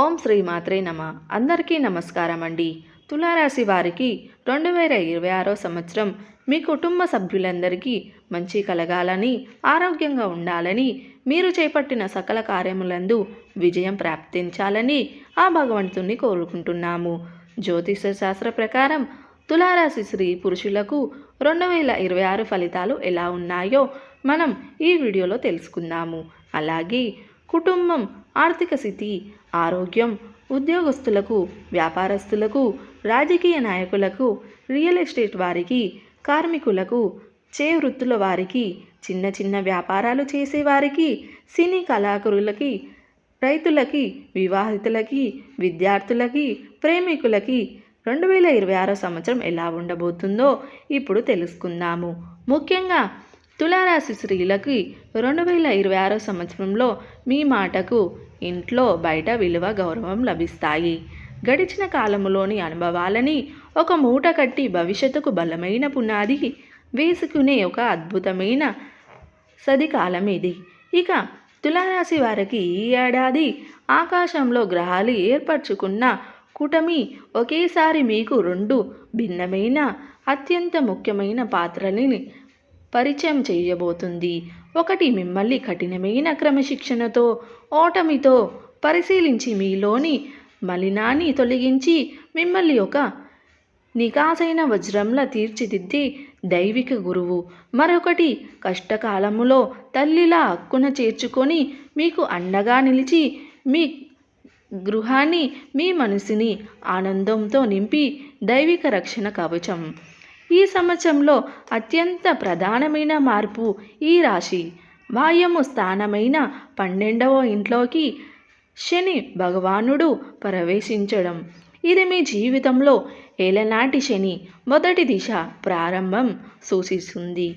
ఓం శ్రీ మాత్రే నమ. అందరికీ నమస్కారం అండి. తులారాశి వారికి రెండు వేల ఇరవై ఆరో సంవత్సరం మీ కుటుంబ సభ్యులందరికీ మంచి కలగాలని ఆరోగ్యంగా ఉండాలని మీరు చేపట్టిన సకల కార్యములందు విజయం ప్రాప్తించాలని ఆ భగవంతుని కోరుకుంటున్నాము. జ్యోతిష శాస్త్ర ప్రకారం తులారాశి స్త్రీ పురుషులకు రెండు వేల ఇరవై ఆరు ఫలితాలు ఎలా ఉన్నాయో మనం ఈ వీడియోలో తెలుసుకుందాము. అలాగే కుటుంబం ఆర్థిక స్థితి ఆరోగ్యం ఉద్యోగస్తులకు వ్యాపారస్తులకు రాజకీయ నాయకులకు రియల్ ఎస్టేట్ వారికి కార్మికులకు చే వృత్తుల వారికి చిన్న చిన్న వ్యాపారాలు చేసేవారికి సినీ కళాకారులకి రైతులకి వివాహితులకి విద్యార్థులకి ప్రేమికులకి రెండు వేల ఇరవై ఆరో సంవత్సరం ఎలా ఉండబోతుందో ఇప్పుడు తెలుసుకుందాము. ముఖ్యంగా తులారాశి స్త్రీలకి రెండు వేల ఇరవై ఆరో సంవత్సరంలో మీ మాటకు ఇంట్లో బయట విలువ గౌరవం లభిస్తాయి. గడిచిన కాలంలోని అనుభవాలని ఒక మూట కట్టి భవిష్యత్తుకు బలమైన పునాది వేసుకునే ఒక అద్భుతమైన సదికాలం ఇది ఇక తులారాశి వారికి ఈ ఏడాది ఆకాశంలో గ్రహాలు ఏర్పరచుకున్న కూటమి ఒకేసారి మీకు రెండు భిన్నమైన అత్యంత ముఖ్యమైన పాత్రని పరిచయం చేయబోతుంది. ఒకటి మిమ్మల్ని కఠినమైన క్రమశిక్షణతో ఓటమితో పరిశీలించి మీలోని మలినాన్ని తొలగించి మిమ్మల్ని ఒక నికాసైన వజ్రంలా తీర్చిదిద్ది దైవిక గురువు. మరొకటి కష్టకాలములో తల్లిలా హక్కున చేర్చుకొని మీకు అండగా నిలిచి మీ గృహాన్ని మీ మనసుని ఆనందంతో నింపి దైవిక రక్షణ కవచం. ఈ సంవత్సరంలో అత్యంత ప్రధానమైన మార్పు ఈ రాశి. వాయము స్థానమైన పన్నెండవ ఇంట్లోకి శని భగవానుడు ప్రవేశించడం. ఇది మీ జీవితంలో ఏలనాటి శని మొదటి దిశ ప్రారంభం సూచిస్తుంది.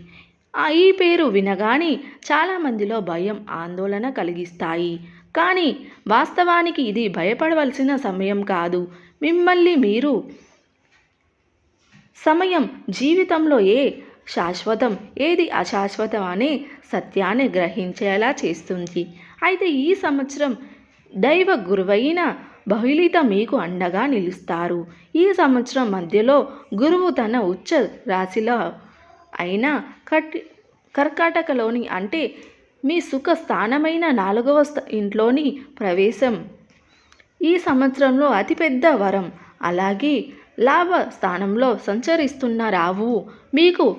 ఈ పేరు వినగానే చాలామందిలో భయం ఆందోళన కలిగిస్తాయి. కానీ వాస్తవానికి ఇది భయపడవలసిన సమయం కాదు. మిమ్మల్ని మీరు సమయం జీవితంలో ఏ శాశ్వతం ఏది అశాశ్వతం అనే సత్యాన్ని గ్రహించేలా చేస్తుంది. అయితే ఈ సంవత్సరం దైవ గురువైన బహుళిత మీకు అండగా నిలుస్తారు. ఈ సంవత్సరం మధ్యలో గురువు తన ఉచ్చ రాశిలో అయిన కట్ కర్కాటకలోని అంటే మీ సుఖ స్థానమైన నాలుగవ ఇంట్లోని ప్రవేశం. ఈ సంవత్సరంలో అతిపెద్ద వరం. అలాగే లాభ స్థానంలో సంచరిస్తున్న రావు మీకు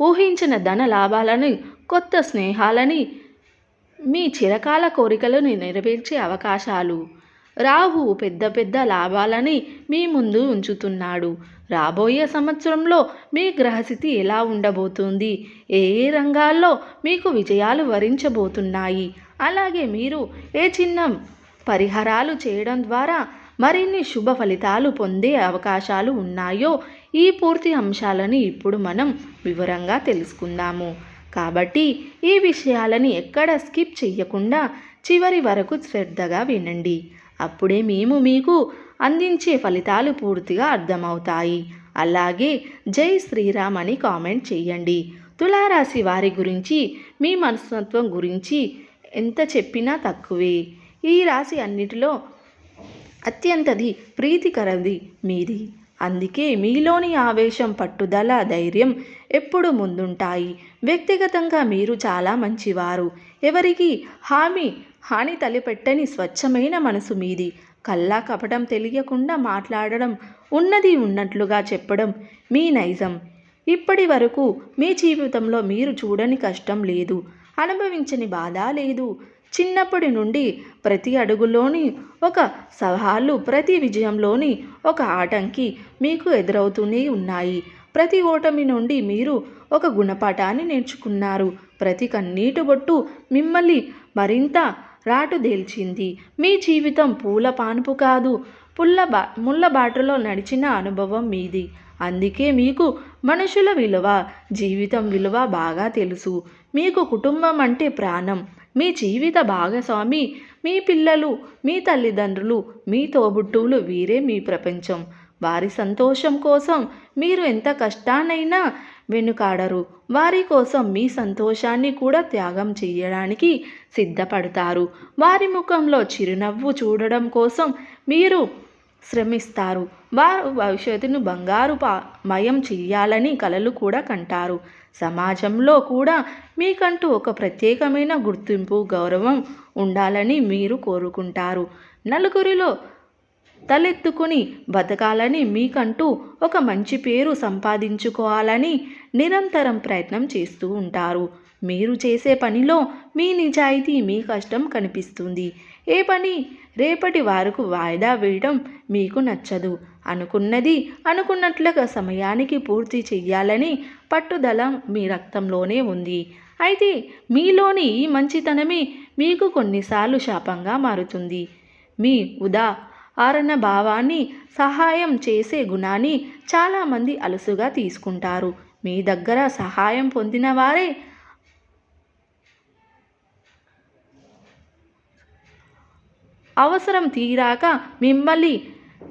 ఊహించిన ధన లాభాలను కొత్త స్నేహాలని మీ చిరకాల కోరికలను నెరవేర్చే అవకాశాలు. రాహు పెద్ద పెద్ద లాభాలని మీ ముందు ఉంచుతున్నాడు. రాబోయే సంవత్సరంలో మీ గ్రహస్థితి ఎలా ఉండబోతుంది? ఏ ఏ రంగాల్లో మీకు విజయాలు వరించబోతున్నాయి? అలాగే మీరు ఏ చిన్న పరిహారాలు చేయడం ద్వారా మరిన్ని శుభ ఫలితాలు పొందే అవకాశాలు ఉన్నాయో ఈ పూర్తి అంశాలని ఇప్పుడు మనం వివరంగా తెలుసుకుందాము. కాబట్టి ఈ విషయాలని ఎక్కడ స్కిప్ చేయకుండా చివరి వరకు శ్రద్ధగా వినండి. అప్పుడే మేము మీకు అందించే ఫలితాలు పూర్తిగా అర్థమవుతాయి. అలాగే జై శ్రీరామ్ అని కామెంట్ చేయండి తులారాశి వారి గురించి మీ మనస్తత్వం గురించి ఎంత చెప్పినా తక్కువే. ఈ రాశి అన్నిటిలో అత్యంతది ప్రీతికరది మీది. అందుకే మీలోని ఆవేశం పట్టుదల ధైర్యం ఎప్పుడు ముందుంటాయి. వ్యక్తిగతంగా మీరు చాలా మంచివారు. ఎవరికి హామీ హాని తలిపెట్టని స్వచ్ఛమైన మనసు మీది. కల్లా కపటం తెలియకుండా మాట్లాడడం ఉన్నది ఉన్నట్లుగా చెప్పడం మీ నైజం. ఇప్పటి వరకు మీ జీవితంలో మీరు చూడని కష్టం లేదు. అనుభవించని బాధ లేదు. చిన్నప్పటి నుండి ప్రతి అడుగులోని ఒక సవాళ్ళు ప్రతి విజయంలోని ఒక ఆటంకి మీకు ఎదురవుతూనే ఉన్నాయి. ప్రతి ఓటమి నుండి మీరు ఒక గుణపాఠాన్ని నేర్చుకున్నారు. ప్రతి కన్నీటి బొట్టు మిమ్మల్ని మరింత రాటుదేల్చింది మీ జీవితం పూల పానుపు కాదు పుల్ల బా ముళ్ళ బాటలో నడిచిన అనుభవం మీది. అందుకే మీకు మనుషుల విలువ జీవితం విలువ బాగా తెలుసు. మీకు కుటుంబం అంటే ప్రాణం. మీ జీవిత భాగస్వామి మీ పిల్లలు మీ తల్లిదండ్రులు మీ తోబుట్టువులు వీరే మీ ప్రపంచం. వారి సంతోషం కోసం మీరు ఎంత కష్టానైనా వెనుకాడరు. వారి కోసం మీ సంతోషాన్ని కూడా త్యాగం చేయడానికి సిద్ధపడతారు. వారి ముఖంలో చిరునవ్వు చూడడం కోసం మీరు శ్రమిస్తారు. వారు భవిష్యత్తును బంగారు మయం చెయ్యాలని కలలు కూడా కంటారు. సమాజంలో కూడా మీకంటూ ఒక ప్రత్యేకమైన గుర్తింపు గౌరవం ఉండాలని మీరు కోరుకుంటారు. నలుగురిలో తలెత్తుకుని బతకాలని మీకంటూ ఒక మంచి పేరు సంపాదించుకోవాలని నిరంతరం ప్రయత్నం చేస్తూ ఉంటారు. మీరు చేసే పనిలో మీ నిజాయితీ మీ కష్టం కనిపిస్తుంది. ఏ పని రేపటి వారకు వాయిదా వేయడం మీకు నచ్చదు. అనుకున్నది అనుకున్నట్లుగా సమయానికి పూర్తి చెయ్యాలని పట్టుదల మీ రక్తంలోనే ఉంది. అయితే మీలోని ఈ మంచితనమే మీకు కొన్నిసార్లు శాపంగా మారుతుంది. మీ ఉదా ఆరణ భావాన్ని సహాయం చేసే గుణాన్ని చాలామంది అలసుగా తీసుకుంటారు. మీ దగ్గర సహాయం పొందిన వారే అవసరం తీరాక మిమ్మల్ని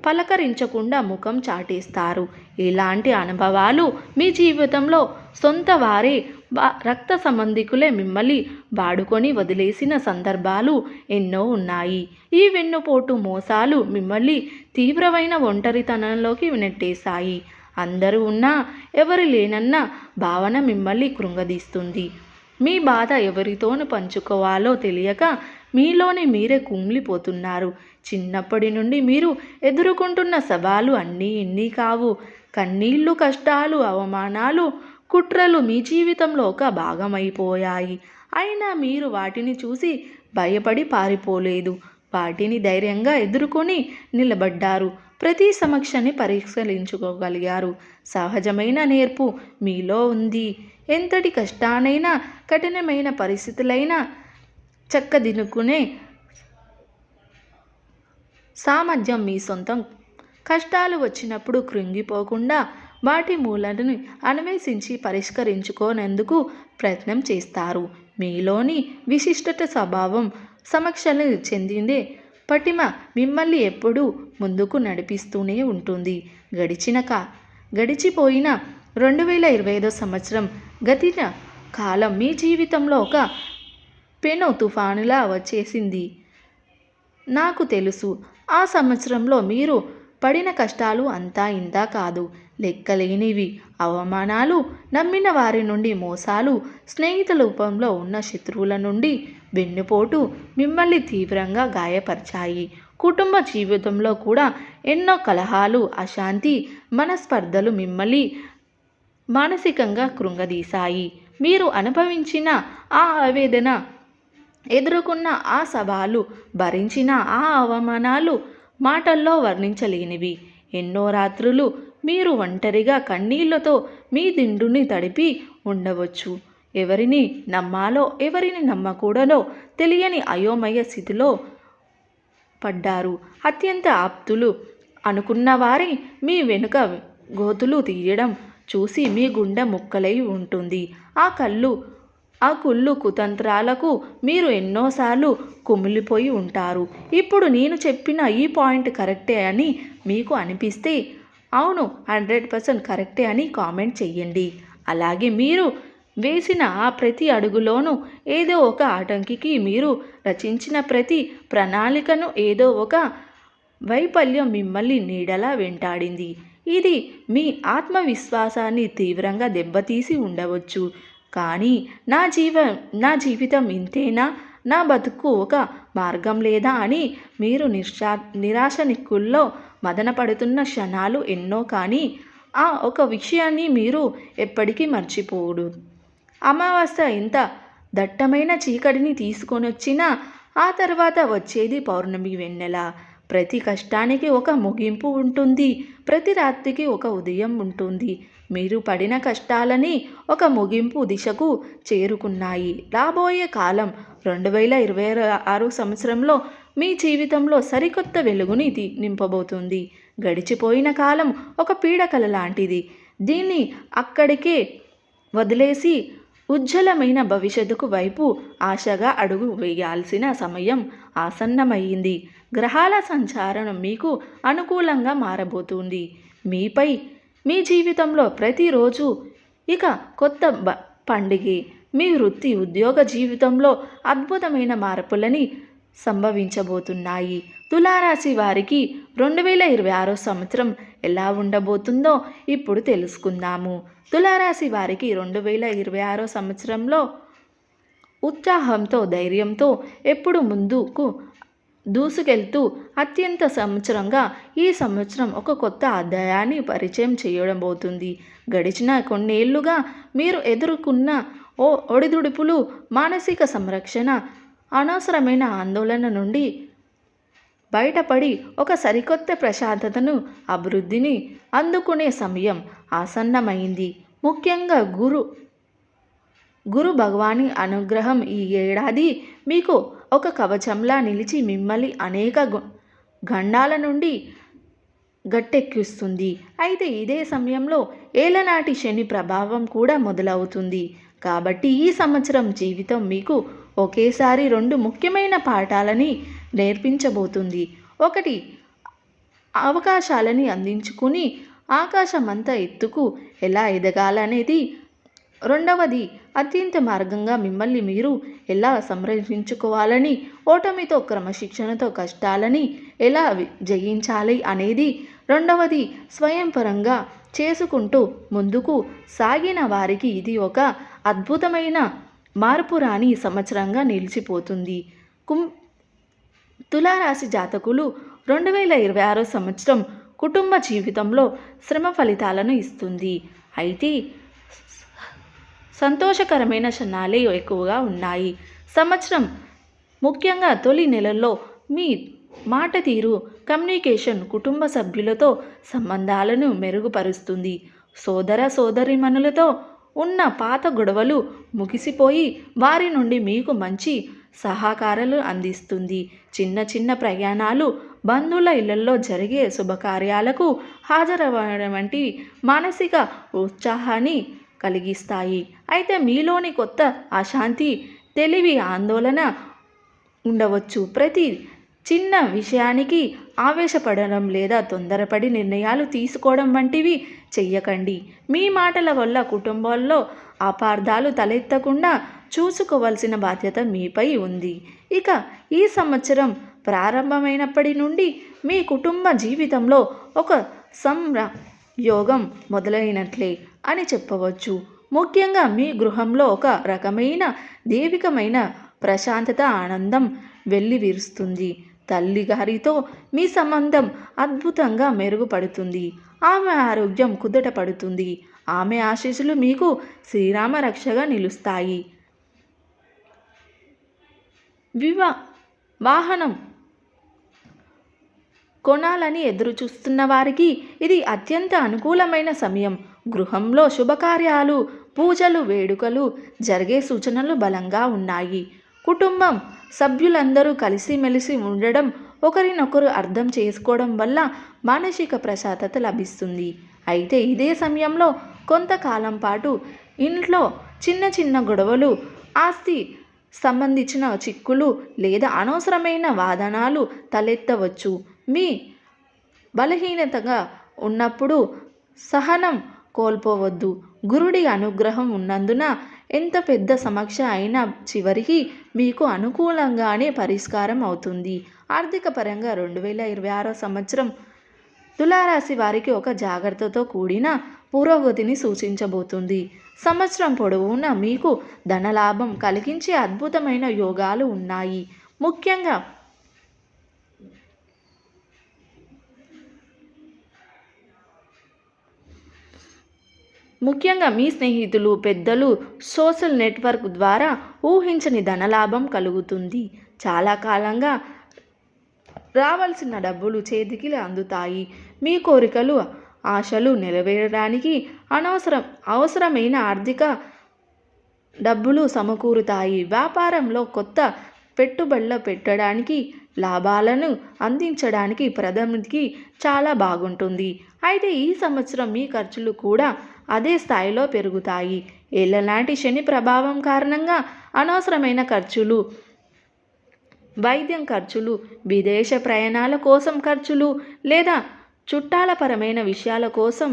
పలకరించకుండా ముఖం చాటేస్తారు. ఇలాంటి అనుభవాలు మీ జీవితంలో సొంత వారే రక్త సంబంధికులే మిమ్మల్ని వాడుకొని వదిలేసిన సందర్భాలు ఎన్నో ఉన్నాయి. ఈ వెన్నుపోటు మోసాలు మిమ్మల్ని తీవ్రమైన ఒంటరితనంలోకి నెట్టేశాయి. అందరూ ఉన్నా ఎవరు లేనన్న భావన మిమ్మల్ని కృంగదీస్తుంది. మీ బాధ ఎవరితోనూ పంచుకోవాలో తెలియక మీలోనే మీరే కుమిలిపోతున్నారు. చిన్నప్పటి నుండి మీరు ఎదుర్కొంటున్న సవాలు అన్నీ ఇన్ని కావు. కన్నీళ్ళు కష్టాలు అవమానాలు కుట్రలు మీ జీవితంలో ఒక భాగమైపోయాయి. అయినా మీరు వాటిని చూసి భయపడి పారిపోలేదు. వాటిని ధైర్యంగా ఎదుర్కొని నిలబడ్డారు. ప్రతి సమస్యని పరిశీలించుకోగలిగారు. సహజమైన నేర్పు మీలో ఉంది. ఎంతటి కష్టానైనా కఠినమైన పరిస్థితులైనా చక్కదినుకునే సామర్థ్యం మీ సొంతం. కష్టాలు వచ్చినప్పుడు కృంగిపోకుండా వాటి మూలను అన్వేషించి పరిష్కరించుకోనందుకు ప్రయత్నం చేస్తారు. మీలోని విశిష్టత స్వభావం సమక్షలు చెందిందే పటిమ మిమ్మల్ని ఎప్పుడూ ముందుకు నడిపిస్తూనే ఉంటుంది. గడిచిన కా గడిచిపోయిన రెండు వేల ఇరవై ఐదో సంవత్సరం గతిన కాలం మీ జీవితంలో ఒక పెను తుఫానులా వచ్చేసింది. నాకు తెలుసు ఆ సంవత్సరంలో మీరు పడిన కష్టాలు అంతా ఇంతా కాదు. లెక్కలేనివి. అవమానాలు నమ్మిన వారి నుండి మోసాలు స్నేహితుల రూపంలో ఉన్న శత్రువుల నుండి వెన్నుపోటు మిమ్మల్ని తీవ్రంగా గాయపరిచాయి. కుటుంబ జీవితంలో కూడా ఎన్నో కలహాలు అశాంతి మనస్పర్ధలు మిమ్మల్ని మానసికంగా కృంగదీశాయి. మీరు అనుభవించిన ఆ ఆవేదన ఎదుర్కొన్న ఆ సవాలు భరించిన ఆ అవమానాలు మాటల్లో వర్ణించలేనివి. ఎన్నో రాత్రులు మీరు ఒంటరిగా కన్నీళ్ళతో మీ దిండుని తడిపి ఉండవచ్చు. ఎవరిని నమ్మాలో ఎవరిని నమ్మకూడదో తెలియని అయోమయ స్థితిలో పడ్డారు. అత్యంత ఆప్తులు అనుకున్న వారి మీ వెనుక గోతులు తీయడం చూసి మీ గుండె ముక్కలై ఉంటుంది. ఆ కళ్ళు ఆ కుళ్ళు కుతంత్రాలకు మీరు ఎన్నోసార్లు కుమిలిపోయి ఉంటారు. ఇప్పుడు నేను చెప్పిన ఈ పాయింట్ కరెక్టే అని మీకు అనిపిస్తే అవును హండ్రెడ్ పర్సెంట్ కరెక్టే అని కామెంట్ చెయ్యండి. అలాగే మీరు వేసిన ఆ ప్రతి అడుగులోనూ ఏదో ఒక ఆటంకికి మీరు రచించిన ప్రతి ప్రణాళికను ఏదో ఒక వైఫల్యం మిమ్మల్ని నీడలా వెంటాడింది. ఇది మీ ఆత్మవిశ్వాసాన్ని తీవ్రంగా దెబ్బతీసి ఉండవచ్చు. కానీ నా జీవ నా జీవితం ఇంతేనా? నా బతుకు ఒక మార్గం లేదా అని మీరు నిశా నిరాశ నిక్కుల్లో మదనపడుతున్న క్షణాలు ఎన్నో కానీ ఆ ఒక విషయాన్ని మీరు ఎప్పటికీ మర్చిపోడు అమావాస్య ఎంత దట్టమైన చీకటిని తీసుకొని వచ్చినా ఆ తర్వాత వచ్చేది పౌర్ణమి వెన్నెల. ప్రతి కష్టానికి ఒక ముగింపు ఉంటుంది. ప్రతి రాత్రికి ఒక ఉదయం ఉంటుంది. మీరు పడిన కష్టాలని ఒక ముగింపు దిశకు చేరుకున్నాయి. రాబోయే కాలం రెండు వేల ఇరవై ఆరు సంవత్సరంలో మీ జీవితంలో సరికొత్త వెలుగుని ది- నింపబోతుంది. గడిచిపోయిన కాలం ఒక పీడకల లాంటిది. దీన్ని అక్కడికే వదిలేసి ఉజ్వలమైన భవిష్యత్తుకు వైపు ఆశగా అడుగు వేయాల్సిన సమయం ఆసన్నమయ్యింది. గ్రహాల సంచారం మీకు అనుకూలంగా మారబోతుంది. మీపై మీ జీవితంలో ప్రతిరోజు ఇక కొత్త బ పండుగ మీ వృత్తి ఉద్యోగ జీవితంలో అద్భుతమైన మార్పులని సంభవించబోతున్నాయి. తులారాశి వారికి రెండు వేల ఇరవై ఆరో సంవత్సరం ఎలా ఉండబోతుందో ఇప్పుడు తెలుసుకుందాము. తులారాశి వారికి రెండు వేల ఇరవై ఆరో సంవత్సరంలో ఉత్సాహంతో ధైర్యంతో ఎప్పుడు ముందుకు దూసుకెళ్తూ అత్యంత సంవత్సరంగా ఈ సంవత్సరం ఒక కొత్త అధ్యాయాన్ని పరిచయం చేయడం పోతుంది. గడిచిన కొన్నేళ్ళుగా మీరు ఎదుర్కొన్న ఓ ఒడిదుడుపులు మానసిక సంరక్షణ అనవసరమైన ఆందోళన నుండి బయటపడి ఒక సరికొత్త ప్రశాంతతను అభివృద్ధిని అందుకునే సమయం ఆసన్నమైంది. ముఖ్యంగా గురు గురు భగవాని అనుగ్రహం ఈ ఏడాది మీకు ఒక కవచంలా నిలిచి మిమ్మల్ని అనేక గండాల నుండి గట్టెక్కిస్తుంది. అయితే ఇదే సమయంలో ఏలనాటి శని ప్రభావం కూడా మొదలవుతుంది. కాబట్టి ఈ సంవత్సరం జీవితం మీకు ఒకేసారి రెండు ముఖ్యమైన పాఠాలని నేర్పించబోతుంది. ఒకటి అవకాశాలని అందించుకుని ఆకాశమంతా ఎత్తుకు ఎలా ఎదగాలనేది రెండవది అత్యంత మార్గంగా మిమ్మల్ని మీరు ఎలా సంరక్షించుకోవాలని ఓటమితో క్రమశిక్షణతో కష్టాలని ఎలా జయించాలి అనేది. రెండవది స్వయం పరంగా చేసుకుంటూ ముందుకు సాగిన వారికి ఇది ఒక అద్భుతమైన మార్పు రాని సంవత్సరంగా నిలిచిపోతుంది. కుం తులారాశి జాతకులు రెండు వేల ఇరవై ఆరో సంవత్సరం కుటుంబ జీవితంలో శ్రమ ఫలితాలను ఇస్తుంది. అయితే సంతోషకరమైన క్షణాలే ఎక్కువగా ఉన్నాయి. సంవత్సరం ముఖ్యంగా తొలి నెలల్లో మీ మాట తీరు కమ్యూనికేషన్ కుటుంబ సభ్యులతో సంబంధాలను మెరుగుపరుస్తుంది. సోదర సోదరిమణులతో ఉన్న పాత గొడవలు ముగిసిపోయి వారి నుండి మీకు మంచి సహకారాలు అందిస్తుంది. చిన్న చిన్న ప్రయాణాలు బంధువుల ఇళ్ళలో జరిగే శుభకార్యాలకు హాజరవ్వడం వంటి మానసిక ఉత్సాహాన్ని కలిగిస్తాయి. అయితే మీలోని కొత్త అశాంతి తెలివి ఆందోళన ఉండవచ్చు. ప్రతి చిన్న విషయానికి ఆవేశపడడం లేదా తొందరపడి నిర్ణయాలు తీసుకోవడం వంటివి చెయ్యకండి. మీ మాటల వల్ల కుటుంబాల్లో అపార్థాలు తలెత్తకుండా చూసుకోవాల్సిన బాధ్యత మీపై ఉంది. ఇక ఈ సంవత్సరం ప్రారంభమైనప్పటి నుండి మీ కుటుంబ జీవితంలో ఒక సంర యోగం మొదలైనట్లే అని చెప్పవచ్చు. ముఖ్యంగా మీ గృహంలో ఒక రకమైన దైవికమైన ప్రశాంతత ఆనందం వెల్లివిరుస్తుంది. తల్లి గారితో మీ సంబంధం అద్భుతంగా మెరుగుపడుతుంది. ఆమె ఆరోగ్యం కుదట పడుతుంది ఆమె ఆశీస్సులు మీకు శ్రీరామ రక్షగా నిలుస్తాయి. వివా వాహనం కొనాలని ఎదురుచూస్తున్న వారికి ఇది అత్యంత అనుకూలమైన సమయం. గృహంలో శుభకార్యాలు పూజలు వేడుకలు జరిగే సూచనలు బలంగా ఉన్నాయి. కుటుంబం సభ్యులందరూ కలిసిమెలిసి ఉండడం ఒకరినొకరు అర్థం చేసుకోవడం వల్ల మానసిక ప్రశాంతత లభిస్తుంది. అయితే ఇదే సమయంలో కొంతకాలం పాటు ఇంట్లో చిన్న చిన్న గొడవలు ఆస్తి సంబంధించిన చిక్కులు లేదా అనవసరమైన వాదనాలు తలెత్తవచ్చు. మీ బలహీనతగా ఉన్నప్పుడు సహనం కోల్పోవద్దు. గురుడి అనుగ్రహం ఉన్నందున ఎంత పెద్ద సమస్య అయినా చివరికి మీకు అనుకూలంగానే పరిష్కారం అవుతుంది. ఆర్థిక పరంగా రెండు వేల ఇరవై ఆరో సంవత్సరం తులారాశి వారికి ఒక జాగ్రత్తతో కూడిన పురోగతిని సూచించబోతుంది. సంవత్సరం పొడవునా మీకు ధనలాభం కలిగించే అద్భుతమైన యోగాలు ఉన్నాయి. ముఖ్యంగా ముఖ్యంగా మీ స్నేహితులు పెద్దలు సోషల్ నెట్వర్క్ ద్వారా ఊహించని ధనలాభం కలుగుతుంది. చాలా కాలంగా రావాల్సిన డబ్బులు చేతికి అందుతాయి. మీ కోరికలు ఆశలు నెరవేరడానికి అనవసరం అవసరమైన ఆర్థిక డబ్బులు సమకూరుతాయి. వ్యాపారంలో కొత్త పెట్టుబడులు పెట్టడానికి లాభాలను అందించడానికి ప్రథమికి చాలా బాగుంటుంది. అయితే ఈ సంవత్సరం మీ ఖర్చులు కూడా అదే స్థాయిలో పెరుగుతాయి. ఏళ్ళలాంటి శని ప్రభావం కారణంగా అనవసరమైన ఖర్చులు వైద్యం ఖర్చులు విదేశ ప్రయాణాల కోసం ఖర్చులు లేదా చుట్టాలపరమైన విషయాల కోసం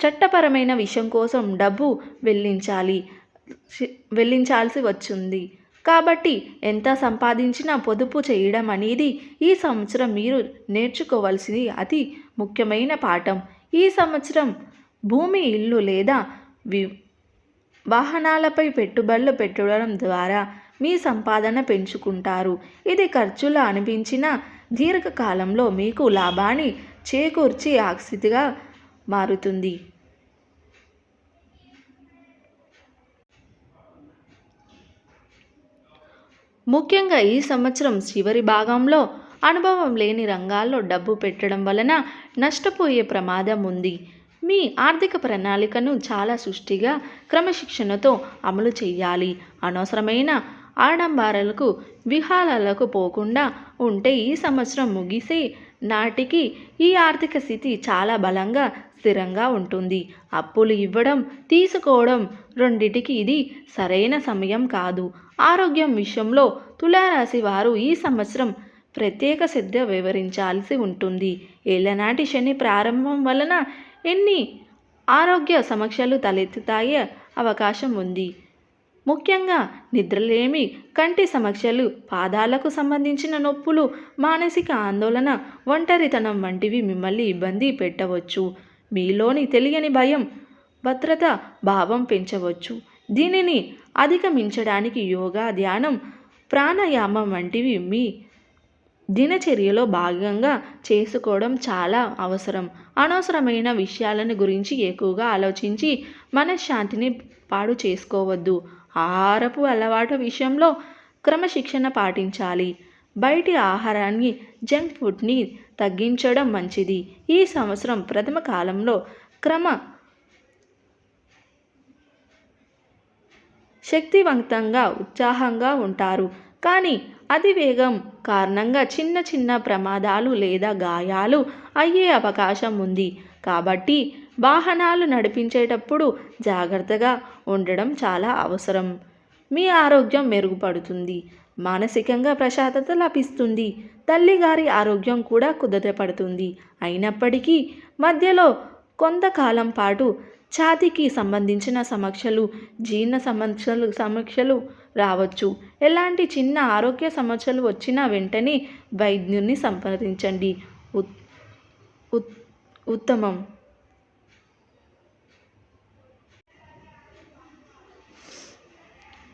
చట్టపరమైన విషయం కోసం డబ్బు వెల్లించాలి వెల్లించాల్సి వచ్చింది. కాబట్టి ఎంత సంపాదించినా పొదుపు చేయడం అనేది ఈ సంవత్సరం మీరు నేర్చుకోవాల్సింది అతి ముఖ్యమైన పాఠం. ఈ సంవత్సరం భూమి ఇల్లు లేదా వి వాహనాలపై పెట్టుబడులు పెట్టడం ద్వారా మీ సంపాదన పెంచుకుంటారు. ఇది ఖర్చులు అనిపించిన దీర్ఘకాలంలో మీకు లాభాన్ని చేకూర్చి ఆక్సితిగా మారుతుంది. ముఖ్యంగా ఈ సంవత్సరం చివరి భాగంలో అనుభవం లేని రంగాల్లో డబ్బు పెట్టడం వలన నష్టపోయే ప్రమాదం ఉంది. మీ ఆర్థిక ప్రణాళికను చాలా సృష్టిగా క్రమశిక్షణతో అమలు చేయాలి. అనవసరమైన ఆడంబారాలకు విహారాలకు పోకుండా ఉంటే ఈ సంవత్సరం ముగిసే నాటికి ఈ ఆర్థిక స్థితి చాలా బలంగా స్థిరంగా ఉంటుంది. అప్పులు ఇవ్వడం తీసుకోవడం రెండిటికి ఇది సరైన సమయం కాదు. ఆరోగ్యం విషయంలో తులారాశి వారు ఈ సంవత్సరం ప్రత్యేక శ్రద్ధ వివరించాల్సి ఉంటుంది. ఏళ్ళనాటి శని ప్రారంభం వలన ఎన్ని ఆరోగ్య సమస్యలు తలెత్తుతాయే అవకాశం ఉంది. ముఖ్యంగా నిద్రలేమి కంటి సమస్యలు పాదాలకు సంబంధించిన నొప్పులు మానసిక ఆందోళన ఒంటరితనం వంటివి మిమ్మల్ని ఇబ్బంది పెట్టవచ్చు. మీలోని తెలియని భయం భద్రత భావం పెంచవచ్చు. దీనిని అధిగమించడానికి యోగా ధ్యానం ప్రాణాయామం వంటివి మీ దినచర్యలో భాగంగా చేసుకోవడం చాలా అవసరం. అనవసరమైన విషయాలను గురించి ఎక్కువగా ఆలోచించి మనశ్శాంతిని పాడు చేసుకోవద్దు. ఆహారపు అలవాటు విషయంలో క్రమశిక్షణ పాటించాలి. బయటి ఆహారాన్ని జంక్ ఫుడ్ని తగ్గించడం మంచిది. ఈ సంవత్సరం ప్రథమ కాలంలో క్రమ శక్తివంతంగా ఉత్సాహంగా ఉంటారు. కానీ అతివేగం కారణంగా చిన్న చిన్న ప్రమాదాలు లేదా గాయాలు అయ్యే అవకాశం ఉంది. కాబట్టి వాహనాలు నడిపించేటప్పుడు జాగ్రత్తగా ఉండడం చాలా అవసరం. మీ ఆరోగ్యం మెరుగుపడుతుంది. మానసికంగా ప్రశాంతత లభిస్తుంది. తల్లిగారి ఆరోగ్యం కూడా కుదుటపడుతుంది అయినప్పటికీ మధ్యలో కొంతకాలం పాటు ఛాతీకి సంబంధించిన సమస్యలు జీర్ణ సమస్యలు సమస్యలు రావచ్చు. ఎలాంటి చిన్న ఆరోగ్య సమస్యలు వచ్చినా వెంటనే వైద్యుని సంప్రదించండి. ఉత్తమం.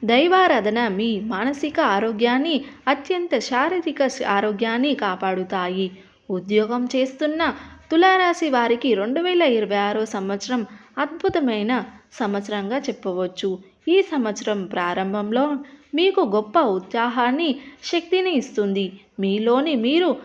దైవారాధన మీ మానసిక ఆరోగ్యాన్ని అత్యంత శారీరక ఆరోగ్యాన్ని కాపాడుతాయి. ఉద్యోగం చేస్తున్న తులారాశి వారికి రెండు వేల ఇరవై ఆరో సంవత్సరం అద్భుతమైన సంవత్సరంగా చెప్పవచ్చు. ఈ సంవత్సరం ప్రారంభంలో మీకు గొప్ప ఉత్సాహాన్ని శక్తిని ఇస్తుంది. మీలోని మీరు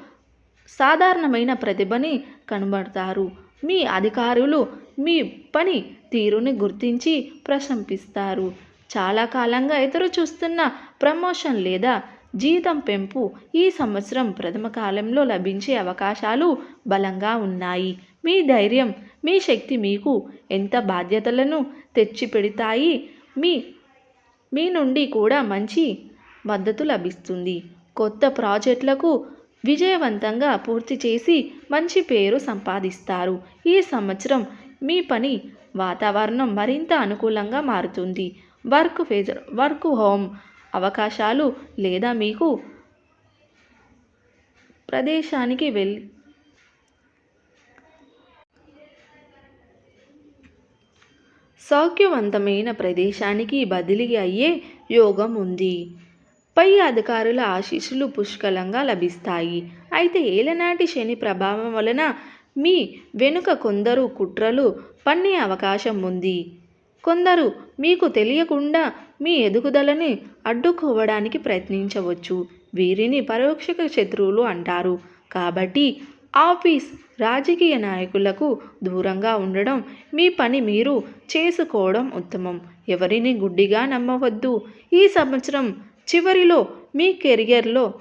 సాధారణమైన ప్రతిభని కనబడతారు మీ అధికారులు మీ పని తీరుని గుర్తించి ప్రశంసిస్తారు. చాలా కాలంగా ఎదురు చూస్తున్న ప్రమోషన్ లేదా జీతం పెంపు ఈ సంవత్సరం ప్రథమ కాలంలో లభించే అవకాశాలు బలంగా ఉన్నాయి. మీ ధైర్యం మీ శక్తి మీకు ఎంత బాధ్యతలను తెచ్చిపెడతాయి? మీ మీ నుండి కూడా మంచి మద్దతు లభిస్తుంది. కొత్త ప్రాజెక్టులకు విజయవంతంగా పూర్తి చేసి మంచి పేరు సంపాదిస్తారు. ఈ సంవత్సరం మీ పని వాతావరణం మరింత అనుకూలంగా మారుతుంది. వర్క్ ఫేజ్ వర్క్ హోమ్ అవకాశాలు లేదా మీకు ప్రదేశానికి వెళ్ళి సౌఖ్యవంతమైన ప్రదేశానికి బదిలీ అయ్యే యోగం ఉంది. పై అధికారుల ఆశీస్సులు పుష్కలంగా లభిస్తాయి. అయితే ఏలనాటి శని ప్రభావం వలన మీ వెనుక కొందరు కుట్రలు పన్నే అవకాశం ఉంది. కొందరు మీకు తెలియకుండా మీ ఎదుగుదలని అడ్డుకోవడానికి ప్రయత్నించవచ్చు. వీరిని పరోక్షక శత్రువులు అంటారు. కాబట్టి ఆఫీస్ రాజకీయ నాయకులకు దూరంగా ఉండడం మీ పని మీరు చేసుకోవడం ఉత్తమం. ఎవరిని గుడ్డిగా నమ్మవద్దు. ఈ సంవత్సరం చివరిలో మీ కెరియర్లో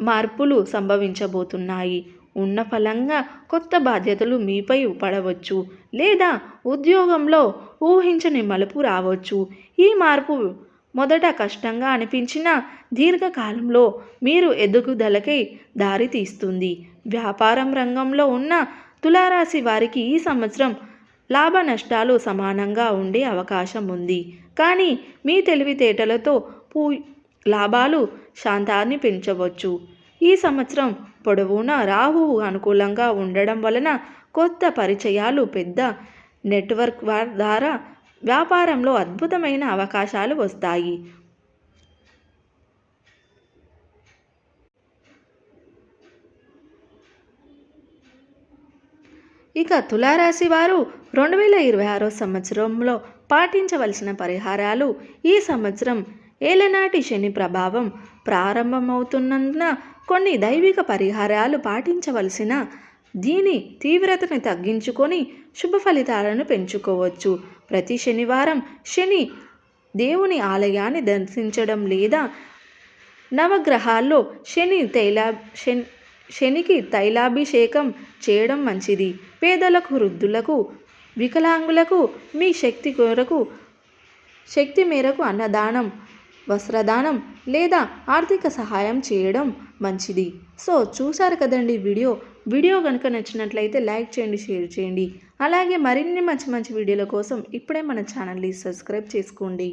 మార్పులు సంభవించబోతున్నాయి. ఉన్న ఫలంగా కొత్త బాధ్యతలు మీపై పడవచ్చు లేదా ఉద్యోగంలో ఊహించని మలుపు రావచ్చు. ఈ మార్పు మొదట కష్టంగా అనిపించిన దీర్ఘకాలంలో మీరు ఎదుగుదలకై దారి తీస్తుంది. వ్యాపారం రంగంలో ఉన్న తులారాశి వారికి ఈ సంవత్సరం లాభ నష్టాలు సమానంగా ఉండే అవకాశం ఉంది. కానీ మీ తెలివితేటలతో పూ లాభాలు శాంతాన్ని పెంచవచ్చు. ఈ సంవత్సరం పొడవునా రాహువు అనుకూలంగా ఉండడం వలన కొత్త పరిచయాలు పెద్ద నెట్వర్క్ ద్వారా వ్యాపారంలో అద్భుతమైన అవకాశాలు వస్తాయి. ఇక తులారాశి వారు రెండు వేల ఇరవై ఆరో సంవత్సరంలో పాటించవలసిన పరిహారాలు ఈ సంవత్సరం ఏలనాటి శని ప్రభావం ప్రారంభమవుతున్నందున కొన్ని దైవిక పరిహారాలు పాటించవలసిన దీని తీవ్రతను తగ్గించుకొని శుభ ఫలితాలను పెంచుకోవచ్చు. ప్రతి శనివారం శని దేవుని ఆలయాన్ని దర్శించడం లేదా నవగ్రహాల్లో శని తైలా శని శనికి తైలాభిషేకం చేయడం మంచిది. పేదలకు వృద్ధులకు వికలాంగులకు మీ శక్తి కొరకు శక్తి మేరకు అన్నదానం వస్త్రదానం లేదా ఆర్థిక సహాయం చేయడం మంచిది. సో చూసారు కదండి వీడియో? వీడియో కనుక నచ్చినట్లయితే లైక్ చేయండి షేర్ చేయండి. అలాగే మరిన్ని మంచి మంచి వీడియోల కోసం ఇప్పుడే మన ఛానల్ని సబ్స్క్రైబ్ చేసుకోండి.